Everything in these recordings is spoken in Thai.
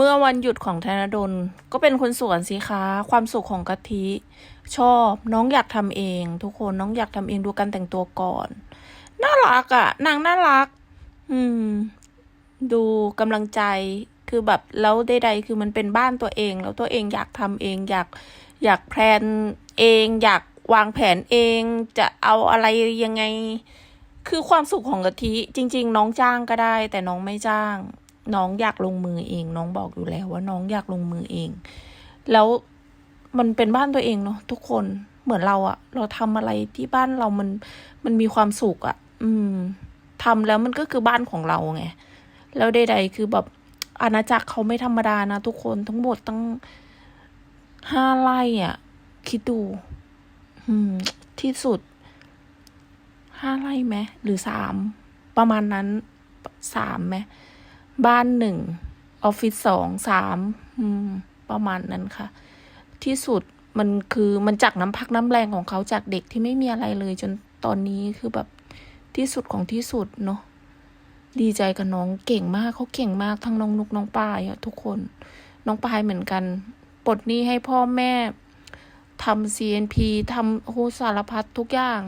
เมื่อวันหยุดของธนดลก็เป็นคนสวนสิคะความสุขของกะทิ ชอบน้องอยากทำเอง ทุกคนน้องอยากทำเองดูการแต่งตัวก่อน น่ารักอะ่ะนางน่ารัก อืม ดูกำลังใจคือแบบแล้วใดๆคือมันเป็นบ้านตัวเอง แล้วตัวเองอยากทำเอง อยากอยากแพลนเอง อยากวางแผนเองจะเอาอะไรยังไง คือความสุขของกะทิจริง ๆ น้องจ้างก็ได้ แต่น้องไม่จ้าง น้องอยากลงมือเอง น้องบอกอยู่แล้วว่าน้องอยากลงมือเอง แล้วมันเป็นบ้านตัวเองเนาะทุกคนเหมือนเราอะเราทำอะไรที่บ้านเรามันมันมีความสุขอะอืมทำแล้วมันก็คือบ้านของเราไงแล้วใดๆคือแบบอาณาจักรเขาไม่ธรรมดานะทุกคนทั้งหมดตั้งห้าไร่อะคิดดู อืม ที่สุดห้าไร่ไหมหรือสามประมาณนั้นสามไหม บ้านหนึ่งออฟฟิศสองสามประมาณนั้นค่ะ ที่สุดมันคือมันจากน้ำพักน้ำแรงของเขาจากเด็กที่ไม่มีอะไรเลย จนตอนนี้คือแบบที่สุดของที่สุดเนาะดีใจกับน้องเก่งมากเขาเก่งมากทั้งน้องนุกน้องปายอะทุกคน น้องปายเหมือนกันปลดหนี้ให้พ่อแม่ทำ CNP ทำโอ้โหสารพัดทุกอย่าง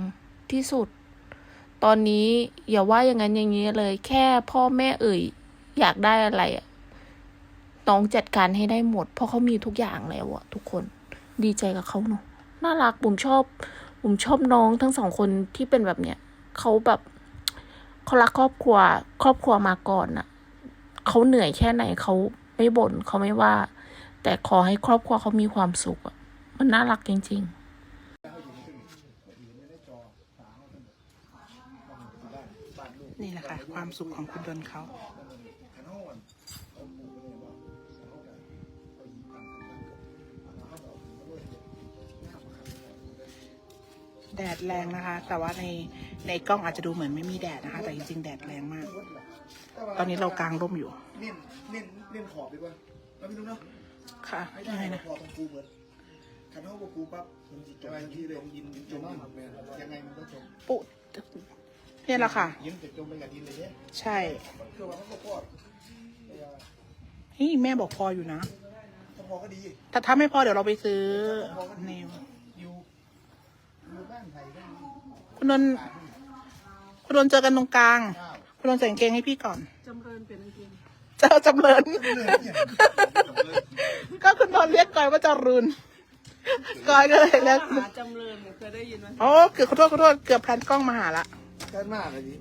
ที่สุด ตอนนี้อย่าว่าอย่างนั้นอย่างนี้เลย แค่พ่อแม่เอ่ย อยากได้อะไรอะน้องจัดการให้ได้หมด เพราะเขามีทุกอย่างแล้วอะทุกคนดีใจกับเขาเนาะน่ารักผมชอบผมชอบน้องทั้งสองคนที่เป็นแบบเนี้ยเขาแบบเขารักครอบครัว ครอบครัวมาก่อนอะเขาเหนื่อยแค่ไหนเขาไม่บ่นเขาไม่ว่า แต่ขอให้ครอบครัวเขามีความสุขอะมันน่ารักจริง ๆนี่แหละค่ะ ความสุขของคุณดนเขา แดดแรงนะคะ แต่ว่าในในกล้องอาจจะดูเหมือนไม่มีแดดนะคะ แต่จริงๆแดดแรงมาก ตอนนี้เรากลางร่มอยู่เล่นเล่นเล่นขอบดีกว่าแล้วพี่นุ๊กเนาะค่ะไม่ได้ยังไงนะนะขอบตรงกูเหมือนคันเท่ากับกูปั๊บมันจะจมที่เลยยินจมยังไงมันก็จมปุ๊เนี่ยแหละค่ะยินจะจมไปกับดินเลยเนี่ยใช่คือว่าเขาก็พอดเฮ้ยแม่บอกพออยู่นะถ้าพอก็ดีแต่ถ้าไม่พอเดี๋ยวเราไปซื้อเนว อยู่อยู่บ้านไทยก็มีคุณดนคุณดนเจอกันตรงกลาง คุณดนใส่กางเกงให้พี่ก่อน จำเริญเป็นจริงเจอจำเริญ ก็คุณโดนเรียกก่อยว่าจารุนก่อยก็เลยเรียกหาจำเริญเนี่ยเคยได้ยินไหมโอ้เกือบขอโทษขอโทษเกือบแพลนกล้องมาหาละกันมากเลยดิ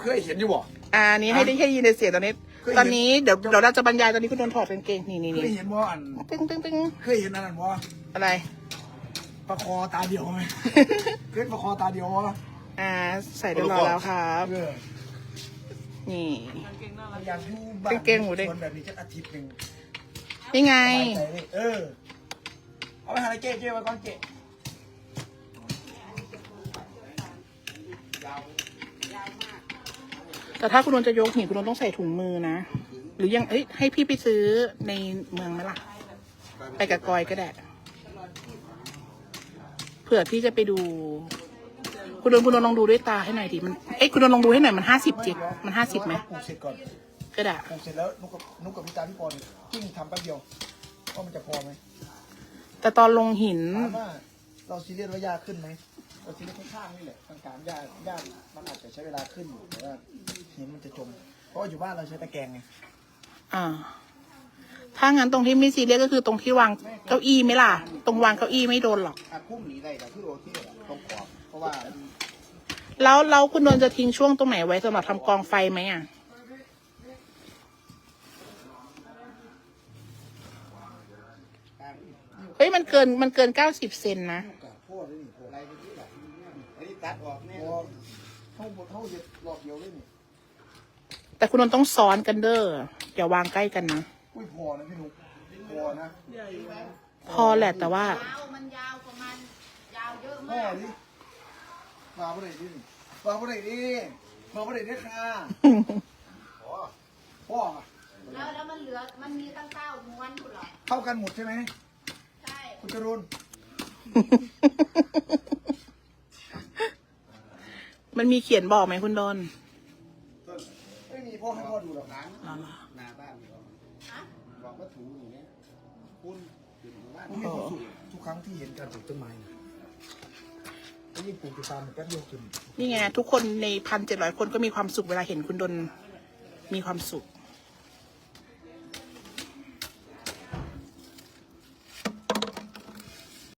เคยเห็นอยู่บ่ อ่านี้ให้ได้แค่ยินในเสียงตอนนี้ เคยเห็น ตอนนี้เดี๋ยวเดี๋ยวเราจะบรรยายตอนนี้คุณโดนถอดกางเกงนี่นี่เคนี่ยเห็นบ่อันตึ้งตึ้งตึ้งเคยเห็นอันนั้นบ่อะไร ประคอตาเดียวไหมเคยประคอตาเดียวบ่อ่าใส่เรียบร้อยแล้วครับ เออนี่ อยากอยู่บ้านกางเกงหมูเด้ง คนแบบนี้จักอาทิตย์หนึ่งนี่ไง สบายใจเลยเออ เอาไปหาอะไรเจ๊เจ๊ไว้ก่อนเจ๊แต่ถ้าคุณโดนจะยกหินคุณโดนต้องใส่ถุงมือนะ หรือยังเอ้ยให้พี่ไปซื้อในเมืองไหมล่ะ ไปกับกอยก็ได้เผื่อพี่จะไปดู คุณโดนคุณโดนลองดูด้วยตาให้หน่อยดิมันเอ้ยคุณโดนลองดูให้หน่อยมันห้าสิบจิตมันห้าสิบไหมปลูกเสร็จก่อนก็ได้ปลูกเสร็จแล้วนุกกับนุกกับพี่ตาพี่ปอนจิ้งทำแป๊บเดียวว่ามันจะพอไหมแต่ตอนลงหินถามว่าเราซีเรียสว่ายากขึ้นไหมเราซีเรียสข้างๆนี่แหละกลางๆยากยากมันอาจจะใช้เวลาขึ้นอยู่แต่ว่าหินมันจะจมเพราะว่าอยู่บ้านเราใช้ตะแกรงไงอ่า ถ้างั้นตรงที่ไม่ซีเรียสก็คือตรงที่วางเก้าอี้ไหมล่ะ ตรงวางเก้าอี้ไม่โดนหรอกอาคุ้มหนีได้แต่คือโอเคแหละตรงขอบเพราะว่าแล้วแล้วคุณโดนจะทิ้งช่วงตรงไหนไว้สำหรับทำกองไฟไหมอะ เฮ้ยมันเกินมันเกินเก้าสิบเซนนะพ่อเลยนี่อะไรนี่แหละอันนี้ตัดออกเนี่ยเท่าบทเท่าเย็ดรอบเดียวเลยนี่แต่คุณโดนต้องซ้อนกันเด้ออย่าวางใกล้กันนะ อุ้ยพอนะพี่นุกพอนะพอแหละแต่ว่า ยาวมันยาวประมาณยาวเยอะพ่อมากดิมาบ่ได้ดิมาบ่ได้ดิมาบ่ได้ดิค่ะพ่อแล้วแล้วมันเหลือมันมีตั้งเก้าม้วนคุณหรอเท่ากันหมดใช่ไหมใช่คุณจรุนมันมีเขียนบอกไหมคุณโดนไม่มีพ่อให้พ่อดูหรอกนะอ๋อเหรอนาบ้านฮะรอก็ถูอย่างเงี้ยคุณอยู่ในบ้านมีความสุขทุกครั้งที่เห็นการปลูกต้นไม้นะแล้วยิ่งปลูกติดตามมันแป๊บเดียวจนนี่ไงทุกคนในพันเจ็ดร้อยคนก็มีความสุขเวลาเห็นคุณดนมีความสุข